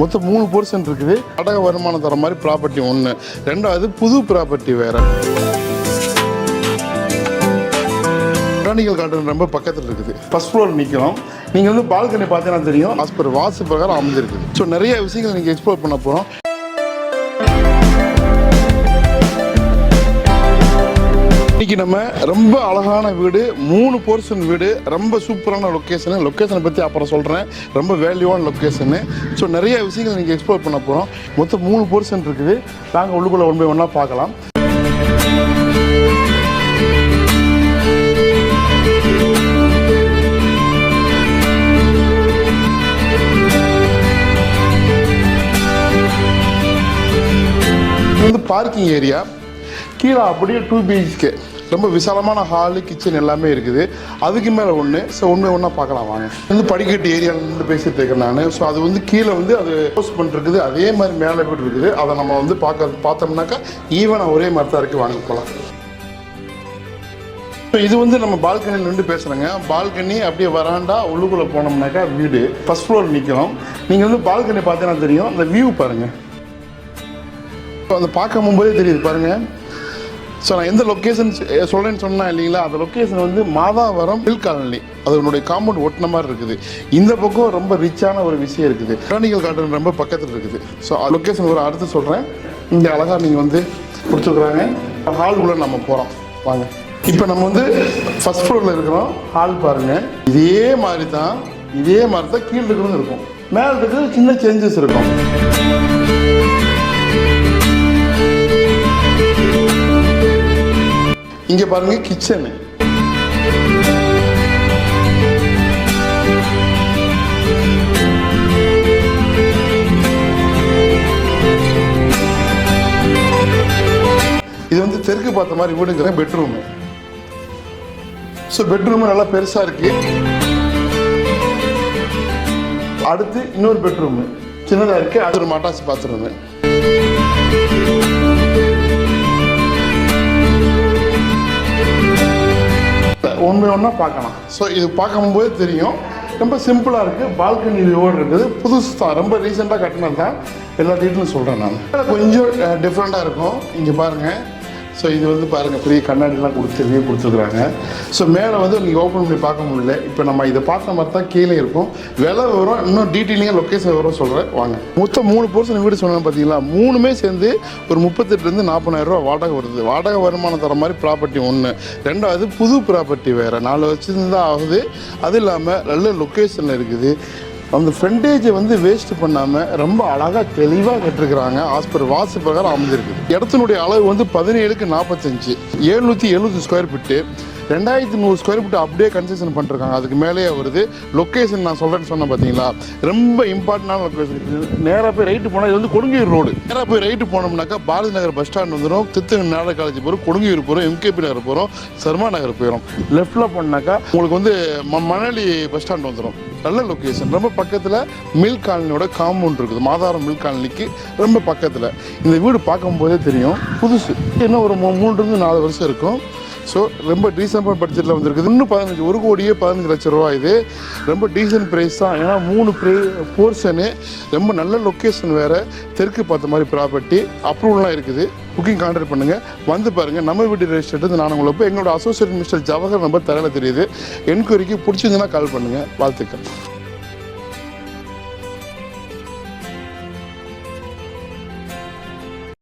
மொத்தம் மூணு போர்ஷன் இருக்குது. அடக வருமானம் தர மாதிரி ப்ராப்பர்ட்டி ஒன்று ரெண்டாவது புது ப்ராப்பர்ட்டி வேற. பிராணிகள் கார்டன் ரொம்ப பக்கத்தில் இருக்குது. ஃபர்ஸ்ட் ஃப்ளோர் நிற்கிறோம் நீங்கள் வந்து பால்கனி பார்த்தீங்கன்னா தெரியும். As per வாஸ்து பிரகாரம் அமைஞ்சிருக்குது ஸோ நிறைய விஷயங்கள் நீங்கள் எக்ஸ்ப்ளோர் பண்ண போகிறோம் இன்னைக்கு நம்ம ரொம்ப அழகான வீடு மூணு போர்ஷன் வீடு ரொம்ப சூப்பரான லொக்கேஷனு லொக்கேஷனை பற்றி அப்புறம் சொல்கிறேன் ரொம்ப வேல்யூவான லொக்கேஷனு ஸோ நிறைய விஷயங்கள் நீங்கள் எக்ஸ்ப்ளோர் பண்ண போகிறோம் மொத்தம் மூணு போர்ஷன் இருக்குது. நாங்கள் உள்ளுக்குள்ளே ஒன் பை ஒன்றா பார்க்கலாம். இது வந்து பார்க்கிங் ஏரியா கீழே அப்படியே டூ பிஹெச்கே ரொம்ப விசாலமான ஹாலு கிச்சன் எல்லாமே இருக்குது. அதுக்கு மேலே ஒன்று ஸோ ஒன்று ஒன்றா பார்க்கலாம் வாங்க. வந்து படிக்கட்டு ஏரியாவிலேருந்து பேசிட்டு இருக்கேன் நான். ஸோ அது வந்து கீழே வந்து அது போஸ்ட் பண்ணிருக்குது அதே மாதிரி மேலே வீடு இருக்குது. அதை நம்ம வந்து பார்க்க பார்த்தோம்னாக்கா ஈவனாக ஒரே மாதிரி தான் இருக்குது வாங்க போகலாம் இப்போ இது வந்து நம்ம பால்கனியில் நின்று பேசுகிறேங்க பால்கனி அப்படியே வராண்டா உள்ளுக்குள்ளே போனோம்னாக்கா வீடு. ஃபர்ஸ்ட் ஃப்ளோர் நிற்கிறோம் நீங்கள் வந்து பால்கனி பார்த்தீங்கன்னா தெரியும். அந்த வியூ பாருங்கள் இப்போ அந்த பார்க்கும் போதே தெரியுது. பாருங்கள் ஸோ நான் எந்த லொக்கேஷன் சொல்கிறேன்னு சொன்னேன் இல்லைங்களா? அந்த லொக்கேஷன் வந்து மாதாவரம் ஹில் காலனி அதனுடைய காம்பவுண்ட் ஒட்டின மாதிரி இருக்குது. இந்த பக்கம் ரொம்ப ரிச்சான ஒரு விஷயம் இருக்குது. பிராணிகள் கார்டன் ரொம்ப பக்கத்தில் இருக்குது. ஸோ லொக்கேஷன் ஒரு அடுத்து சொல்கிறேன் இங்கே அழகாக நீங்கள் வந்து கொடுத்துருக்குறாங்க. ஹாலுக்குள்ளே நம்ம போகிறோம் வாங்க. இப்போ நம்ம வந்து ஃபர்ஸ்ட் ஃப்ளோரில் இருக்கிறோம். ஹால் பாருங்கள் இதே மாதிரி தான் இதே மாதிரி தான் கீழே இருக்கிறதும் இருக்கும். மேலே இருக்கிறது சின்ன சேஞ்சஸ் இருக்கும். இங்க பாருங்க கிச்சனு இது வந்து தெற்கு பார்த்த மாதிரி வீடுங்கிற பெட்ரூமு ஸோ பெட்ரூம் நல்லா பெருசா இருக்கு. அடுத்து இன்னொரு பெட்ரூமு சின்னதாக இருக்கு அது ஒரு மாட்டாசி பாத்ரூமு ஒன்று ஒன்றா பார்க்கலாம். ஸோ இது பார்க்கும்போது தெரியும். ரொம்ப சிம்பிளாக இருக்குது பால்கனி வியூவோடு இருக்குது. புதுசு தான். ரொம்ப ரீசெண்டாக கட்டினது தான். எல்லா டீட்டெயிலும் சொல்கிறேன் நான். கொஞ்சம் டிஃப்ரெண்ட்டாக இருக்கும். இங்கே பாருங்கள் ஸோ இது வந்து பாருங்கள் பெரிய கண்ணாடிலாம் கொடுத்து வியூ கொடுத்துருக்குறாங்க. ஸோ மேலே வந்து நீங்கள் ஓப்பன் பண்ணி பார்க்க முடியல. இப்போ நம்ம இதை பார்த்த மாதிரி தான் கீழே இருக்கும். விலை வரும் இன்னும் டீட்டெயிலிங்காக லொக்கேஷன் வரும் சொல்கிறேன் வாங்க. மொத்தம் மூணு போர்ஷன் வீடு சொன்னேன் பார்த்தீங்களா மூணுமே சேர்ந்து ஒரு முப்பத்தெட்டுலேருந்து நாற்பதாயிரரூபா வாடகை வருது. வாடகை வருமானம் தர மாதிரி ப்ராப்பர்ட்டி ஒன்று ரெண்டாவது புது ப்ராப்பர்ட்டி வேறு. நாலு வச்சுருந்தா ஆகுது. அது இல்லாமல் நல்ல லொக்கேஷனில் இருக்குது. அந்த ஃப்ரண்டேஜை வந்து வேஸ்ட் பண்ணாமல் ரொம்ப அழகாக தெளிவாக கட்டிருக்கிறாங்க. ஆஸ்பர் வாசு பிரகாரம் அமைஞ்சிருக்கு. இடத்தினுடைய அளவு வந்து பதினேழுக்கு நாற்பத்தஞ்சு எழுநூற்றி எழுபது ஸ்கொயர் ஃபீட்டு ரெண்டாயிரத்தி நூறு ஸ்கொயர் ஃபீட் அப்படியே கன்செஷன் பண்ணிருக்காங்க. அதுக்கு மேலேயே வருது. லொக்கேஷன் நான் சொல்கிறேன்னு சொன்னேன் பார்த்தீங்களா ரொம்ப இம்பார்ட்டண்டான லொக்கேஷன் நேராக போய் ரைட்டு போனால் இது வந்து கொடுங்கையூர் ரோடு நேராக போய் ரைட்டு போனோம்னாக்கா பாரதி நகர் பஸ் ஸ்டாண்ட் வந்துடும் தித்து நாடக காலேஜ் போகிறோம் கொடுங்கையூர் போகிறோம் எம்கேபி நகர் போகிறோம் சர்மா நகர் போயிடும் லெஃப்டில் போனாக்கா உங்களுக்கு வந்து ம- மணலி பஸ் ஸ்டாண்ட் வந்துடும் நல்ல லொக்கேஷன் ரொம்ப பக்கத்தில் மில் காலனியோட காம்பவுண்ட் இருக்குது. மாதாரம் மில் காலனிக்கு ரொம்ப பக்கத்தில். இந்த வீடு பார்க்கும்போதே தெரியும். புதுசு. இன்னும் ஒரு மூன்றுலேருந்து நாலு வருஷம் இருக்கும். ஸோ ரொம்ப டீசென்ட் பட்ஜெட்டில் வந்திருக்குது. இன்னும் பதினஞ்சு ஒரு கோடியே பதினஞ்சு லட்ச ரூபா இது. ரொம்ப டீசென்ட் ப்ரைஸ் தான். ஏன்னா மூணு ப்ரே போர்ஷனு ரொம்ப நல்ல லொக்கேஷன் வேறு. தெற்கு பார்த்த மாதிரி ப்ராப்பர்ட்டி அப்ரூவல்லாம் இருக்குது. புக்கிங் கான்டாக்ட் பண்ணுங்கள் வந்து பாருங்கள் நம்ம வீட்டு ரெஜிஸ்டர்ட்டு நான் உங்களை போய் எங்களோட அசோசியேட் மிஸ்டர் ஜவஹர் நம்பர் தரையில் தெரியுது. என்கொயரிக்கு பிடிச்சிருந்துன்னா கால் பண்ணுங்கள் வாழ்த்துக்கள்.